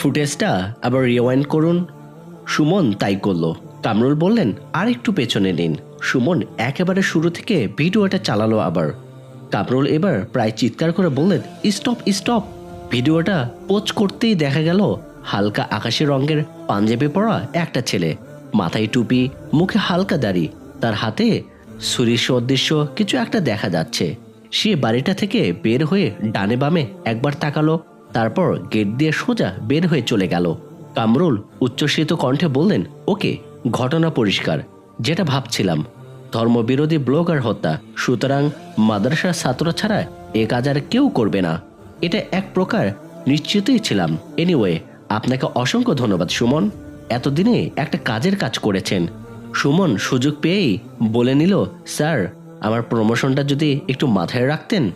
ফুটেজটা আবার রিওয়াইন্ড করুন। সুমন তাই করল। কামরুল বললেন আর একটু পেছনে নিন। সুমন একেবারে শুরু থেকে ভিডিওটা চালালো আবার। কামরুল এবার প্রায় চিৎকার করে বললেন, স্টপ স্টপ। ভিডিওটা পোচ করতেই দেখা গেল, হালকা আকাশি রঙের পাঞ্জাবি পরা একটা ছেলে। মাথায় টুপি, মুখে হালকা দাড়ি। তার হাতে সুরিশ অদৃশ্য কিছু একটা দেখা যাচ্ছে। সে বাড়িটা থেকে বের হয়ে ডানে বামে একবার তাকালো। তারপর গেট দিয়ে সোজা বের হয়ে চলে গেল। কামরুল উচ্চস্বিত কণ্ঠে বললেন, ওকে, ঘটনা পরিষ্কার, যেটা ভাবছিলাম। ধর্মবিরোধী ব্লগার হত্যা, সুতরাং মাদ্রাসার ছাত্র ছাড়া এ কাজ আর কেউ করবে না। এটা এক প্রকার নিশ্চিতই ছিলাম। এনিওয়ে আপনাকে অসংখ্য ধন্যবাদ, সুমন। এতদিনে একটা কাজের কাজ করেছেন। সুমন সুযোগ পেয়েই বলে নিল, স্যার, আমার প্রমোশনটা যদি একটু মাথায় রাখতেন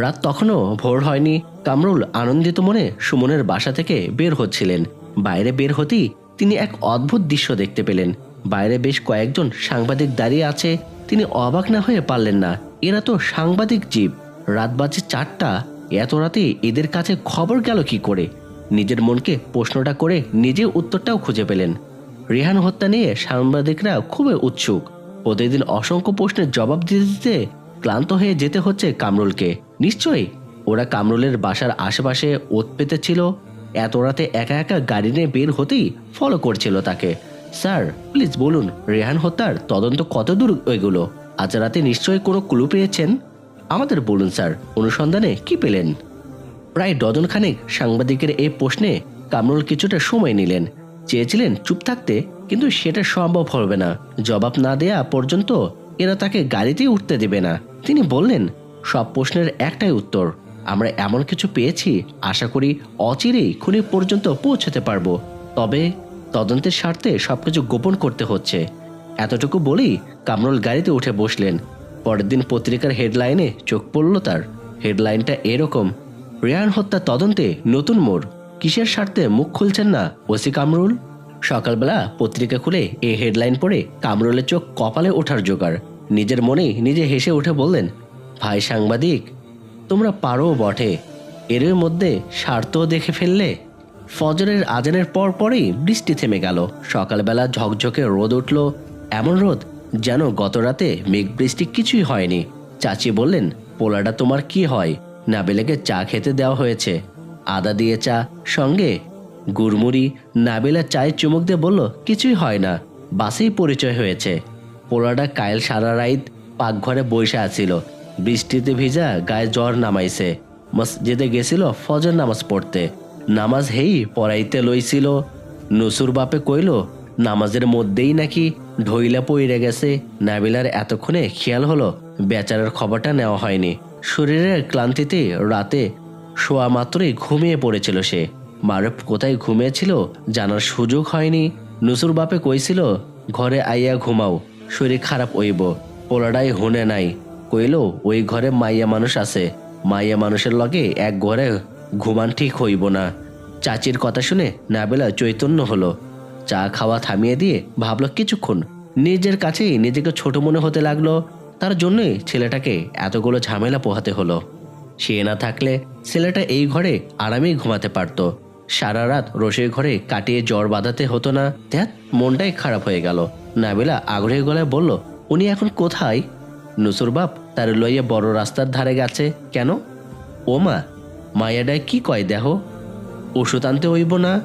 রাত তখনও ভোর হয়নি। কামরুল আনন্দিত মনে সুমনের বাসা থেকে বের হচ্ছিলেন। বাইরে বের হতেই তিনি এক অদ্ভুত দৃশ্য দেখতে পেলেন। বাইরে বেশ কয়েকজন সাংবাদিক দাঁড়িয়ে আছে। তিনি অবাক না হয়ে পারলেন না, এরা তো সাংবাদিক জীব। রাত বাজে চারটা, এত রাতে এদের কাছে খবর গেল কি করে? নিজের মনকে প্রশ্নটা করে নিজে উত্তরটাও খুঁজে পেলেন। রেহান হত্যা নিয়ে সাংবাদিকরা খুবই উৎসুক। প্রতিদিন অসংখ্য প্রশ্নের জবাব দিতে দিতে ক্লান্ত হয়ে যেতে হচ্ছে কামরুলকে। নিশ্চয়ই। ওরা কামরুলের বাসার আশেপাশে ওত পেতে ছিল এত রাতে একা একা গাড়ি নিয়ে বের হতেই ফলো করছিল তাকে। স্যার প্লিজ বলুন, রেহান হত্যার তদন্ত কত দূর এগুলো? আজ রাতে নিশ্চয়ই কোনো ক্লু পেয়েছেন? আমাদের বলুন, স্যার, অনুসন্ধানে কি পেলেন? প্রায় ডজনখানেক সাংবাদিকের এই প্রশ্নে কামরুল কিছুটা সময় নিলেন। চেয়েছিলেন চুপ থাকতে, কিন্তু সেটা সম্ভব হবে না। জবাব না দেয়া পর্যন্ত এরা তাকে গাড়িতেই উঠতে দেবে না। তিনি বললেন সব প্রশ্নের একটাই উত্তর। আমরা এমন কিছু পেয়েছি, আশা করি অচিরেই খুনি পর্যন্ত পৌঁছতে পারব। তবে তদন্তের স্বার্থে সবকিছু গোপন করতে হচ্ছে। এতটুকু বলেই কামরুল গাড়িতে উঠে বসলেন। পরের দিন পত্রিকার হেডলাইনে চোখ পড়ল তার। হেডলাইনটা এরকম রেহান হত্যা তদন্তে নতুন মোড়। কিসের স্বার্থে মুখ খুলছেন না, ওসি কামরুল? সকালবেলা পত্রিকা খুলে এই হেডলাইন পড়ে কামরুলের চোখ কপালে ওঠার জোগাড়। নিজের মনেই নিজে হেসে উঠে বললেন ভাই সাংবাদিক, তোমরা পারো বটে। এর মধ্যে স্বার্থও দেখে ফেললে। ফজরের আজানের পর পরেই বৃষ্টি থেমে গেল। সকালবেলা ঝকঝকে রোদ উঠল। এমন রোদ যেন গত রাতে মেঘ বৃষ্টি কিছুই হয়নি। চাচি বললেন পোলাটা তোমার কি হয়? নাবেলাকে চা খেতে দেওয়া হয়েছে। আদা দিয়ে চা, সঙ্গে গুড়মুড়ি, নাবেলা চায়ের চুমুক দিয়ে বলল, কিছুই হয় না, বাসেই পরিচয় হয়েছে। পোলাটা কায়েল সারা রাইত পাকঘরে বসে আছিল। বৃষ্টিতে ভিজা গায়ে জ্বর নামাইছে। মসজিদে গেছিল ফজর নামাজ পড়তে। নামাজ হেই পড়াইতে লইছিল। নসুর বাপে কইল, নামাজের মধ্যেই নাকি ঢইলা পইরে গেছে। নাবিলার এতক্ষণে খেয়াল হলো, বেচারার খবরটা নেওয়া হয়নি। শরীরের ক্লান্তিতে রাতে শোয়া মাত্রই ঘুমিয়ে পড়েছিল সে। মারুফ কোথায় ঘুমিয়েছিল জানার সুযোগ হয়নি। নুসুর বাপে কইছিল, ঘরে আইয়া ঘুমাও, শরীর খারাপ হইব। পোলাডাই হুনে নাই। কইল, ওই ঘরে মাইয়া মানুষ আছে। মাইয়া মানুষের লগে এক ঘরে ঘুমান ঠিক হইব না। চাচির কথা শুনে নাবেলা চৈতন্য হলো। চা খাওয়া থামিয়ে দিয়ে ভাবল কিছুক্ষণ। নিজের কাছেই নিজেকে ছোট মনে হতে লাগল। তার জন্যই ছেলেটাকে এতগুলো ঝামেলা পোহাতে হলো। সে না থাকলে ছেলেটা এই ঘরে আরামেই ঘুমাতে পারতো। সারা রাত রসের ঘরে কাটিয়ে জ্বর বাঁধাতে হতো না। দেখ মনটাই খারাপ হয়ে গেল। নাবিলা আগ্রহী গলায় বলল, উনি এখন কোথায়? নুসুর বাপ তার লইয়া বড় রাস্তার ধারে গেছে। কেন? ও মা, মায়াডায় কি কয় দেহ ওষুধ আনতে হইব না?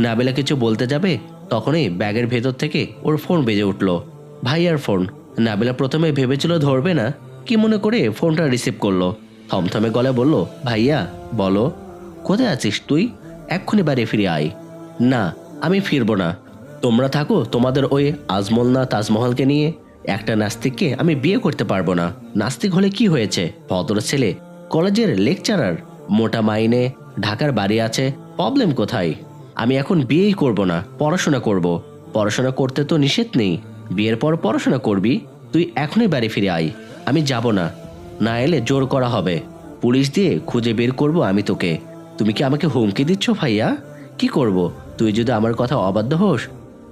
নাবিলা কিছু বলতে যাবে? তখনই ব্যাগের ভেতর থেকে ওর ফোন বেজে উঠল। ভাইয়ার ফোন, নাবিলা প্রথমে ভেবেছিল ধরবে না, কি মনে করে ফোনটা রিসিভ করল। থমথমে গলায় বলল, ভাইয়া, বলো, কোথায় আছিস তুই? এক্ষুনি বাড়ি ফিরে আয়। না, আমি ফিরবো না। তোমরা থাকো তোমাদের ওই আজমল না তাজমহলকে নিয়ে। একটা নাস্তিককে আমি বিয়ে করতে পারব না। নাস্তিক হলে কি হয়েছে? ভদ্র ছেলে, কলেজের লেকচারার। মোটা মাইনে, ঢাকার বাড়ি আছে, প্রবলেম কোথায়? আমি এখন বিয়েই করব না, পড়াশোনা করব। পড়াশোনা করতে তো নিষেধ নেই। বিয়ের পর পড়াশোনা করবি? তুই এখনই বাড়ি ফিরে আয়। আমি যাব না। না এলে জোর করা হবে। পুলিশ দিয়ে খুঁজে বের করব আমি তোকে। তুমি কি আমাকে হুমকি দিচ্ছ ভাইয়া? কি করব? তুই যদি আমার কথা অবাধ্য হোস,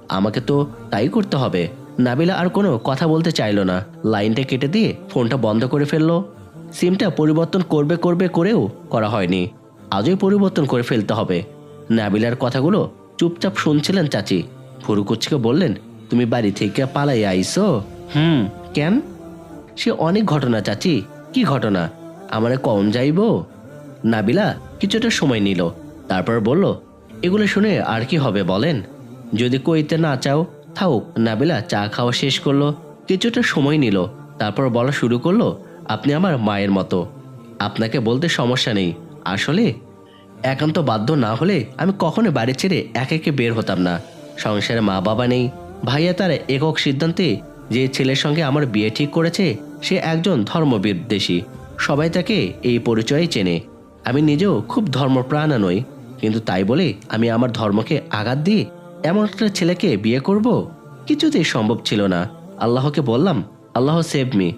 আমাকে তো তাই করতে হবে। নাবিলা আর কোনো কথা বলতে চাইলো না। লাইনটা কেটে দিয়ে ফোনটা বন্ধ করে ফেলল। সিমটা পরিবর্তন করবে করবে করেও করা হয়নি। আজই পরিবর্তন করে ফেলতে হবে। নাবিলার কথাগুলো চুপচাপ শুনছিলেন চাচি। ফুরুকুচ্ছিকে বললেন, তুমি বাড়ি থেকে পালাই আইসো? হুম। কেন? সে অনেক ঘটনা চাচি। কি ঘটনা? আমারে কম যাইব? নাবিলা কিছুটা সময় নিল। তারপর বলল, এগুলো শুনে আর কি হবে বলেন? যদি কইতে না চাও থাকুক নাবিলা চা খাওয়া শেষ করল। কিছুটা সময় নিল, তারপর বলা শুরু করল, আপনি আমার মায়ের মতো। আপনাকে বলতে সমস্যা নেই। আসলে একান্ত বাধ্য না হলে আমি কখনো বাড়ি ছেড়ে এক একে বের হতাম না। সংসারে মা বাবা নেই। ভাইয়া তার একক সিদ্ধান্তে যে ছেলের সঙ্গে আমার বিয়ে ঠিক করেছে, সে একজন ধর্মবিদ্বেষী সবাই তাকে এই পরিচয়ে চেনে। আমি নিজেও খুব ধর্মপ্রাণা নই, কিন্তু তাই বলে আমি আমার ধর্মকে আঘাত দিয়ে এমন একটা ছেলেকে বিয়ে করব? কিছুতেই সম্ভব ছিল না। আল্লাহকে বললাম, আল্লাহ সেভ মি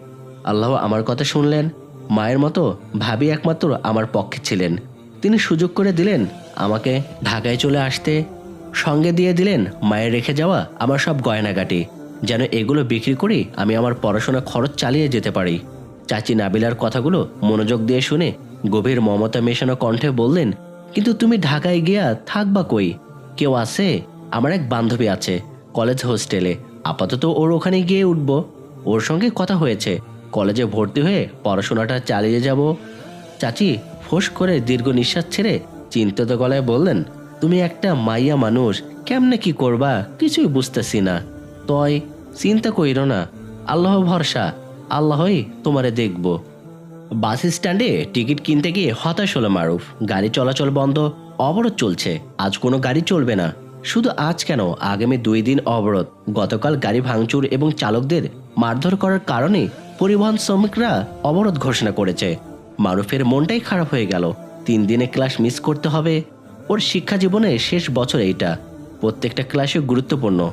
আল্লাহ আমার কথা শুনলেন। মায়ের মতো ভাবি একমাত্র আমার পক্ষে ছিলেন। তিনি সুযোগ করে দিলেন আমাকে ঢাকায় চলে আসতে। সঙ্গে দিয়ে দিলেন মায়ের রেখে যাওয়া আমার সব গয়নাগাটি, যেন এগুলো বিক্রি করে আমি আমার পড়াশোনা খরচ চালিয়ে যেতে পারি। চাচি নাবিলার কথাগুলো মনোযোগ দিয়ে শুনে গভীর মমতা মেশানো কণ্ঠে বললেন, কিন্তু তুমি ঢাকায় গিয়া থাকবা কই? কেউ আছে? আমার এক বান্ধবী আছে কলেজ হোস্টেলে আপাতত ওর ওখানে গিয়ে উঠবো। ওর সঙ্গে কথা হয়েছে। কলেজে ভর্তি হয়ে পড়াশোনাটা চালিয়ে যাব। চাচি, ফোঁস করে দীর্ঘ নিঃশ্বাস ছেড়ে চিন্তিত গলায় বললেন, তুমি একটা মাইয়া মানুষ, কেমনে কি করবা? কিছুই বুঝতেছি না। তয়, চিন্তা কইরো না। আল্লাহ ভরসা। আল্লাহই তোমারে দেখব। বাস স্ট্যান্ডে টিকিট কিনতে গিয়ে হতাশ হলো মারুফ গাড়ি চলাচল বন্ধ, অবরোধ চলছে। আজ কোনো গাড়ি চলবে না। শুধু আজ কেন? আগামী দুই দিন অবরোধ। গতকাল গাড়ি ভাঙচুর এবং চালকদের মারধর করার কারণে পরিবহন শ্রমিকরা অবরোধ ঘোষণা করেছে। মারুফের মনটাই খারাপ হয়ে গেল। তিন দিনে ক্লাস মিস করতে হবে। ওর শিক্ষা জীবনের শেষ বছর এইটা। প্রত্যেকটা ক্লাসে গুরুত্বপূর্ণ।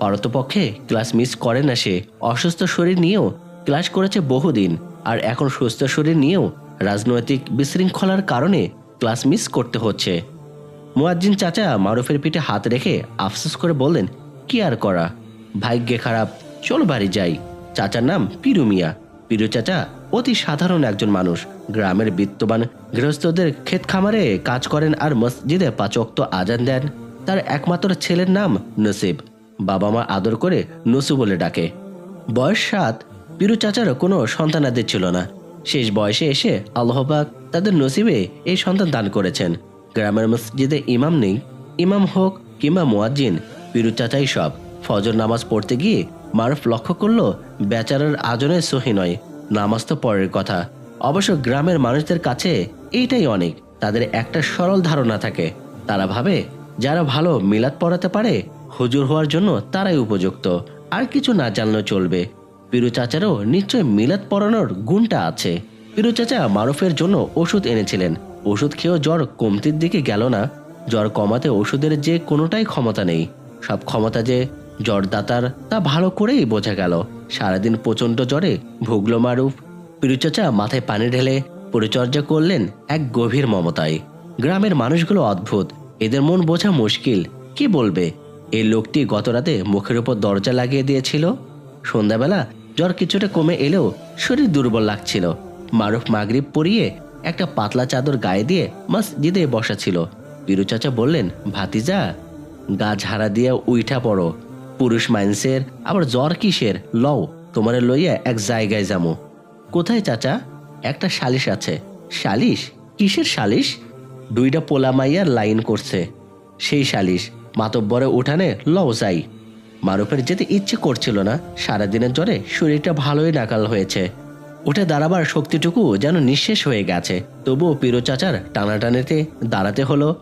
অরতপক্ষে ক্লাস মিস করে না সে। অসুস্থ শরীর নিয়েও ক্লাস করেছে বহুদিন। আর এখন সুস্থ শরীর নিয়েও রাজনৈতিক বিশৃঙ্খলার কারণে ক্লাস মিস করতে হচ্ছে। মুয়াজ্জিন চাচা মারুফের পিঠে হাত রেখে আফসোস করে বললেন, কি আর করা? ভাগ্যে খারাপ, চলো বাড়ি যাই। চাচার নাম পিরু মিয়া। পিরু চাচা অতি সাধারণ একজন মানুষ। গ্রামের বিত্তবান গৃহস্থদের ক্ষেত খামারে কাজ করেন আর মসজিদে পাচক্ত আজান দেন। তার একমাত্র ছেলের নাম নসিব। বাবা মা আদর করে নসু বলে ডাকে। বয়স সাত। পিরু চাচার কোনো সন্তানাদের ছিল না। শেষ বয়সে এসে আল্লাহবাক তাদের নসিবে এই সন্তান দান করেছেন। গ্রামের মসজিদে ইমাম নেই। ইমাম হোক কিংবা মুয়াজ্জিন, পিরু চাচাই সব। ফজর নামাজ পড়তে গিয়ে মারুফ লক্ষ্য করল, বেচারার আজনে সহি নয়। নামাজ তো পরের কথা। অবশ্য গ্রামের মানুষদের কাছে এইটাই অনেক। তাদের একটা সরল ধারণা থাকে। তারা ভাবে, যারা ভালো মিলাদ পড়াতে পারে, হুজুর হওয়ার জন্য তারাই উপযুক্ত। আর কিছু না জানলেও চলবে। পিরু চাচারও নিশ্চয় মিলাদ পড়ানোর গুণটা আছে। পিরু চাচা মারুফের জন্য ওষুধ এনেছিলেন। ওষুধ খেয়েও জ্বর কমতির দিকে গেল না। জ্বর কমাতে ওষুধের যে কোনোটাই ক্ষমতা নেই। সব ক্ষমতা যে জ্বরদাতার, তা ভালো করেই বোঝা গেল। সারাদিন প্রচণ্ড জ্বরে ভুগলো মারুফ। পিরু চাচা মাথায় পানি ঢেলে পরিচর্যা করলেন এক গভীর মমতায়। গ্রামের মানুষগুলো অদ্ভুত। এদের মন বোঝা মুশকিল। কি বলবে? এই লোকটি গত রাতে মুখের উপর দরজা লাগিয়ে দিয়েছিল। সন্ধ্যাবেলা জ্বর কিছুটা কমে এলেও শরীর দুর্বল লাগছিল। মারুফ মাগরিব পরিয়ে একটা পাতলা চাদর গায়ে দিয়ে মসজিদে বসা ছিল। পিরু চাচা বললেন, ভাতিজা, গা ঝাড়া দিয়ে উইঠা পড়ো। পুরুষ মাইন্সের, আবার জ্বর কিসের? লও, তোমারে লইয়া এক জায়গায় যামু। কোথায় চাচা? একটা সালিশ আছে। সালিশ কিসের সালিশ দুইটা পোলা মাইয়ার লাইন করছে। সেই সালিশ মাতব্বরে উঠানে লও যাই। মারুফের যেতে ইচ্ছে করছিল না। সারাদিনের জ্বরে শরীরটা ভালোই নাকাল হয়েছে। উঠে দাঁড়াবার শক্তিটুকু যেন নিঃশেষ হয়ে গেছে। তবুও পিরু চাচার টানাটানিতে দাঁড়াতে হলো।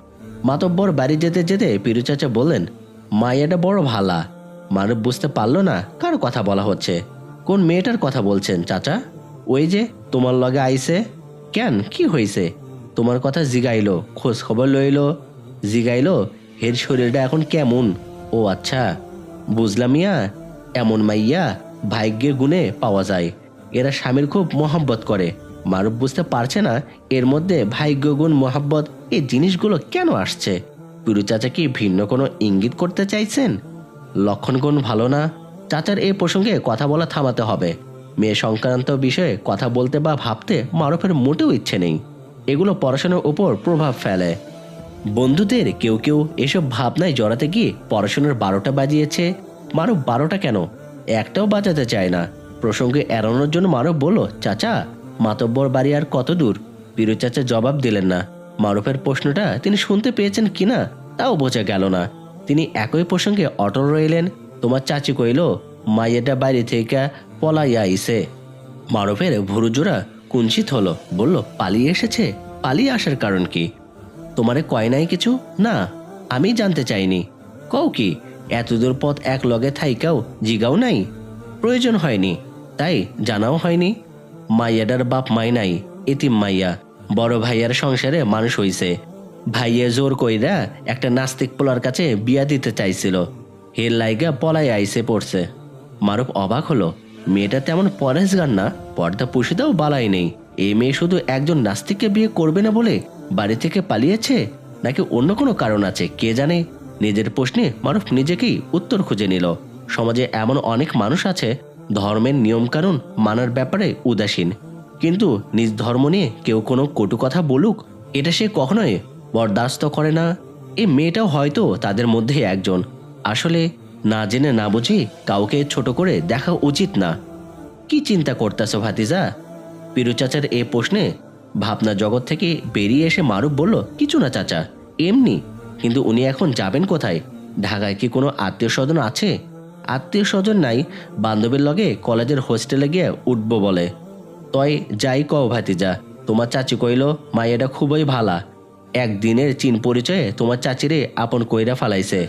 মাতব্বর বাড়ি যেতে যেতে পিরু চাচা বললেন মাইয়াটা বড় ভালা। মানব বুঝতে পারল না কার কথা বলা হচ্ছে। কোন মেয়েটার কথা বলছেন চাচা? ওই যে তোমার লগে আইছে। কেন? কি হয়েছে তোমার কথা জিগাইলো, খোঁজ খবর লইলো। জিগাইলো, হের শরীরটা এখন কেমন? ও আচ্ছা বুঝলাম ইয়া এমন মাইয়া ভাগ্যের গুণে পাওয়া যায়। এরা স্বামীর খুব মহাব্বত করে। মারুফ বুঝতে পারছে না এর মধ্যে ভাগ্য গুণ মহাব্বত এই জিনিসগুলো কেন আসছে? পিরু চাচা কি ভিন্ন কোনো ইঙ্গিত করতে চাইছেন? লক্ষণগুণ ভালো না? চাচার এই প্রসঙ্গে কথা বলা থামাতে হবে। মেয়ে সংক্রান্ত বিষয়ে কথা বলতে বা ভাবতে মারুফের মোটেও ইচ্ছে নেই। এগুলো পড়াশোনার উপর প্রভাব ফেলে। বন্ধুদের কেউ কেউ এসব ভাবনায় জড়াতে গিয়ে পড়াশোনার বারোটা বাজিয়েছে। মানব বারোটা কেন? একটাও বাজাতে চায় না। প্রসঙ্গে এড়ানোর জন্য মানব বলল, চাচা, মাতব্বর বাড়ি আর কত দূর? বীরু চাচা জবাব দিলেন না। মারুফের প্রশ্নটা তিনি শুনতে পেয়েছেন কিনা তাও বোঝা গেল না। তিনি একই প্রসঙ্গে অটল রইলেন, তোমার চাচি কইল মাইয়েটা বাইরে থেকে পলাইয়া আইসে মারুফের ভুরুজোড়া কুঞ্চিত হলো, বলল, পালিয়ে এসেছে? পালিয়ে আসার কারণ কি? তোমারে কয় নাই কিছু? না, আমি জানতে চাইনি। কও কি, এতদূর পথ এক লগে থাইকাও, জিগাও নাই? প্রয়োজন হয়নি। তাই জানাও হয়নি। মাইয়াডার বাপ মাই নাই, এতিম মাইয়া। বড় ভাইয়ার সংসারে মানুষ হইছে। ভাইয়ে জোর কইরা একটা নাস্তিক পোলার কাছে বিয়া দিতে চাইছিল। হের লাইগা পলাই আইসে পড়ছে। মারুফ অবাক হলো, মেয়েটা তেমন পরেশগার না, পর্দা পুষিতেও বালাই নেই। এ মেয়ে শুধু একজন নাস্তিককে বিয়ে করবে না বলে বাড়ি থেকে পালিয়েছে? নাকি অন্য কোনো কারণ আছে, কে জানে? নিজের প্রশ্নে মারুফ নিজেকেই উত্তর খুঁজে নিল। সমাজে এমন অনেক মানুষ আছে ধর্মের নিয়মকানুন মানার ব্যাপারে উদাসীন। কিন্তু নিজ ধর্ম নিয়ে কেউ কোনো কটু কথা বলুক, এটা সে কখনোই বরদাস্ত করে না। এই মেয়েটাও হয়তো তাদের মধ্যে একজন। আসলে না জেনে না বুঝে কাউকে ছোট করে দেখা উচিত না। কি চিন্তা করতেছ ভাতিজা? পিরু চাচার এ প্রশ্নে ভাবনা জগৎ থেকে বেরিয়ে এসে মারুফ বলল, কিছু না চাচা, এমনি। কিন্তু উনি এখন যাবেন কোথায়? ঢাকায় কি কোনো আত্মীয় স্বজন আছে? আত্মীয় স্বজন নাই, বান্ধবীর লগে কলেজের হোস্টেলে গিয়ে উঠবো বলে। তয় যাই কও ভাতিজা, তোমার চাচি কইল মাইয়াটা খুবই ভালা। একদিনের চীন পরিচয়ে তোমার চাচিরে আপন কইরা ফালাইছে।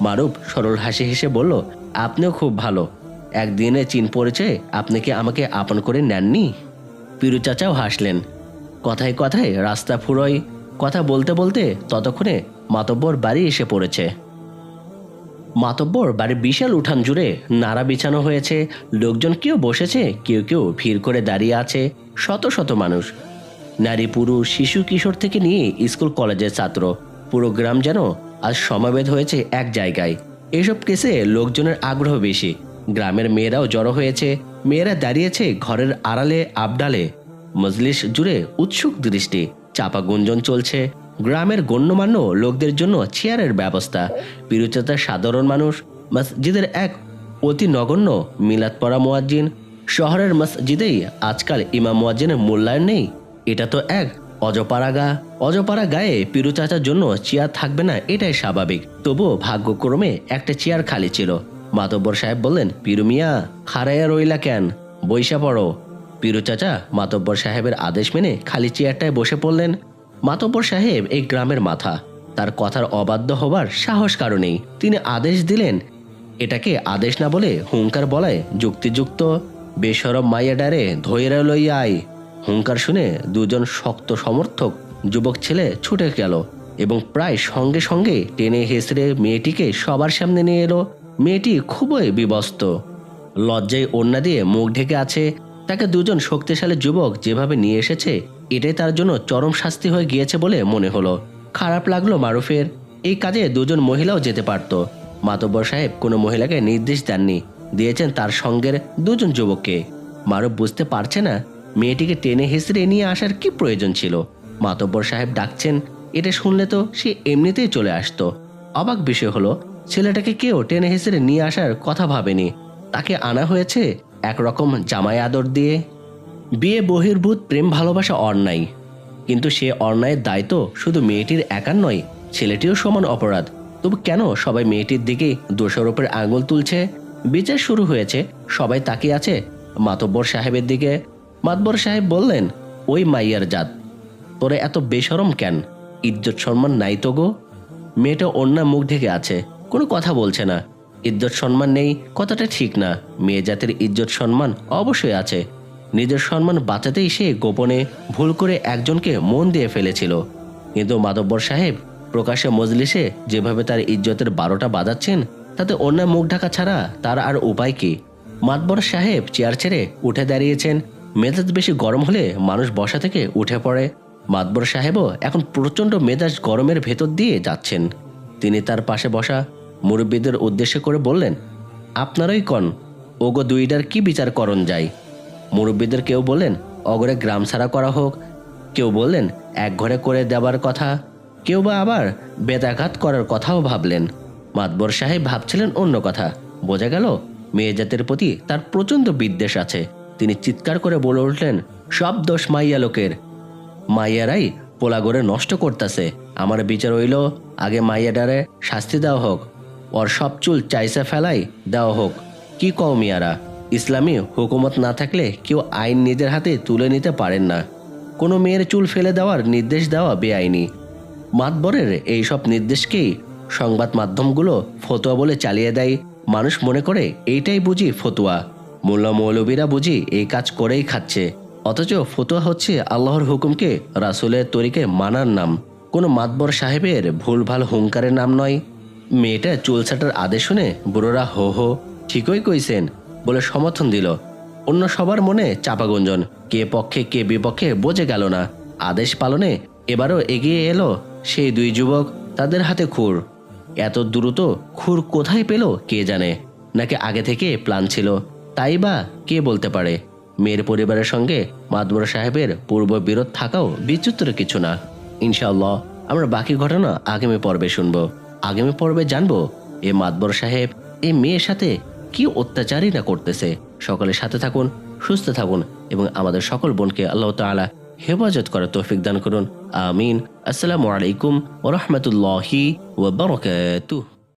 মারুফ সরল হাসি হেসে বলল, আপনিও খুব ভালো। একদিনে চীন পরিচয়ে আপনি কি আমাকে আপন করে নেননি? পিরু চাচাও হাসলেন, কথায় কথায় রাস্তা ফুরোয়। কথা বলতে বলতে ততক্ষণে মাতব্বর বাড়ি এসে পড়েছে। মাতব্বর বাড়ির বিশাল উঠান জুড়ে নাড়া বিছানো হয়েছে। লোকজন কেউ বসেছে, কেউ কেউ ভিড় করে দাঁড়িয়ে আছে, শত শত মানুষ। নারী, পুরুষ, শিশু, কিশোর থেকে নিয়ে স্কুল কলেজের ছাত্র। পুরো গ্রাম যেন আজ সমাবেত হয়েছে এক জায়গায়। এসব কেসে লোকজনের আগ্রহ বেশি। গ্রামের মেয়েরাও জড়ো হয়েছে। মেয়েরা দাঁড়িয়েছে ঘরের আড়ালে, আবডালে। মজলিস জুড়ে উৎসুক দৃষ্টি। চাপা গুঞ্জন চলছে। গ্রামের গণ্যমান্য লোকদের জন্য চেয়ারের ব্যবস্থা। বিরুচতার সাধারণ মানুষ, মসজিদের এক অতি নগণ্য মিলাদ পড়া মোয়াজ্জিন। শহরের মসজিদেই আজকাল ইমাম মোয়াজ্জিনের মূল্যায়ন নেই। এটা তো এক অজপাড়া গা। অজপাড়া গায়ে পিরু চাচার জন্য চেয়ার থাকবে না, এটাই স্বাভাবিক। তবুও ভাগ্যক্রমে একটা চেয়ার খালি ছিল। মাতব্বর সাহেব বললেন, পিরু মিয়া খারাইয়া রইলা কেন? বৈশা পড়ো। পিরু চাচা মাতব্বর সাহেবের আদেশ মেনে খালি চেয়ারটায় বসে পড়লেন। মাতব্বর সাহেব এই গ্রামের মাথা। তার কথার অবাধ্য হবার সাহস কারণেই তিনি আদেশ দিলেন, এটাকে আদেশ না বলে হুঙ্কার বলায় যুক্তিযুক্ত বেসরব মাইয়া ডারে ধৈরা লইয়া আয়। হুঙ্কার শুনে দুজন শক্ত সমর্থক যুবক ছেলে ছুটে গেল এবং প্রায় সঙ্গে সঙ্গে টেনে হেসড়ে মেয়েটিকে সবার সামনে নিয়ে এলো। মেয়েটি খুবই বিবস্ত। লজ্জায় ওড়না দিয়ে মুখ ঢেকে আছে। তাকে দুজন শক্তিশালী যুবক যেভাবে নিয়ে এসেছে এটাই তার জন্য চরম শাস্তি হয়ে গিয়েছে বলে মনে হলো। খারাপ লাগল মারুফের। এই কাজে দুজন মহিলাও যেতে পারত। মাতব্বর সাহেব কোনো মহিলাকে নির্দেশ দেননি। দিয়েছেন তার সঙ্গের দুজন যুবককে। মারুফ বুঝতে পারছে না, মেয়েটিকে টেনে হেসড়ে নিয়ে আসার কি প্রয়োজন ছিল? মাতব্বর সাহেব ডাকছেন, এটা শুনলে তো সে এমনিতেই চলে আসতো। অবাক বিষয় হলো, ছেলেটাকে কেউ টেনে হেসড়ে নিয়ে আসার কথা ভাবেনি। তাকে আনা হয়েছে একরকম জামাই আদর দিয়ে। বিয়ে বহির্ভূত প্রেম ভালোবাসা অন্যায়। কিন্তু সে অন্যায়ের দায়িত্ব শুধু মেয়েটির একার নয়, ছেলেটিও সমান অপরাধ। তবু কেন সবাই মেয়েটির দিকে দোষারোপের আঙুল তুলছে? বিচার শুরু হয়েছে, সবাই তাকিয়ে আছে। মাতব্বর সাহেবের দিকে। মাতব্বর সাহেব বললেন, ওই মাইয়ার জাত, তোরে এত বেসরম কেন? ইজ্জত সম্মান নাই তো গো? মেয়েটা অন্য মুখ ঢেকে আছে, কোনো কথা বলছে না। ইজ্জত সম্মান নেই, কথাটা ঠিক না। মেয়ে জাতির ইজ্জত সম্মান অবশ্যই আছে। নিজের সম্মান বাঁচাতেই সে গোপনে ভুল করে একজনকে মন দিয়ে ফেলেছিল। কিন্তু মাতব্বর সাহেব প্রকাশ্যে মজলিসে যেভাবে তার ইজ্জতের বারোটা বাজাচ্ছেন, তাতে অন্য মুখ ঢাকা ছাড়া তার আর উপায় কি? মাতবর সাহেব চেয়ার ছেড়ে উঠে দাঁড়িয়েছেন। মেজাজ বেশি গরম হলে মানুষ বসা থেকে উঠে পড়ে। মাতবর সাহেবও এখন প্রচণ্ড মেজাজ গরমের ভেতর দিয়ে যাচ্ছেন। তিনি তার পাশে বসা মুরব্বীদের উদ্দেশ্যে করে বললেন, আপনারাই কন, ওগো দুইটার কি বিচার করণ যায়? মুরব্বীদের কেউ বললেন, অগরে গ্রাম ছাড়া করা হোক। কেউ বললেন, এক ঘরে করে দেবার কথা। কেউ বা আবার, বেদাঘাত করার কথাও ভাবলেন। মাতবর সাহেব ভাবছিলেন অন্য কথা। বোঝা গেল, মেয়ে জাতের প্রতি তার প্রচণ্ড বিদ্বেষ আছে। তিনি চিৎকার করে বলে উঠলেন, সব দোষ মাইয়া লোকের। মাইয়ারাই পোলাগড়ে নষ্ট করতেছে। আমার বিচার হইল, আগে মাইয়াডারে শাস্তি দেওয়া হোক। ওর সব চুল চাইসা ফেলাই দেওয়া হোক। কি কও মিয়ারা? ইসলামী হুকুমত না থাকলে কেউ আইন নিজের হাতে তুলে নিতে পারেন না। কোনো মেয়ের চুল ফেলে দেওয়ার নির্দেশ দেওয়া বেআইনি। মাতবরের এইসব নির্দেশকেই সংবাদ মাধ্যমগুলো ফতোয়া বলে চালিয়ে দেয়। মানুষ মনে করে এইটাই বুঝি ফতুয়া। মোল্লা মৌলবীরা বুঝি এই কাজ করেই খাচ্ছে। অথচ ফতুয়া হচ্ছে আল্লাহর হুকুমকে রাসুলের তরিকে মানার নাম। কোনো মাতবর সাহেবের ভুলভাল হুঙ্কারের নাম নয়। মেয়েটা চুল ছাটার আদেশ শুনে বুড়োরা হো হো, ঠিকই কইছেন। বলে সমর্থন দিল। অন্য সবার মনে চাপা গুঞ্জন। কে পক্ষে, কে বিপক্ষে বোঝে গেল না। আদেশ পালনে এবারও এগিয়ে এলো সেই দুই যুবক, তাদের হাতে খুর। এত দ্রুত খুর কোথায় পেল কে জানে? নাকি আগে থেকে প্ল্যান ছিল? তাই বা কে বলতে পারে? মেয়ের পরিবারের সঙ্গে মাদবর সাহেবের পূর্ব বিরোধ থাকাও বিচিত্র কিছু না। ইনশাআল্লাহ, আমরা বাকি ঘটনা আগামী পর্বে শুনব। আগামী পর্বে জানব এ মাদবর সাহেব এই মেয়ের সাথে কি অত্যাচারই না করতেছে। সকলের সাথে থাকুন, সুস্থ থাকুন এবং আমাদের সকল বোনকে আল্লাহ তালা হেফাজত করার তৌফিক দান করুন। আমিন। আসসালামু আলাইকুম ওরহমতুল্লাহি ওবরকাতুহ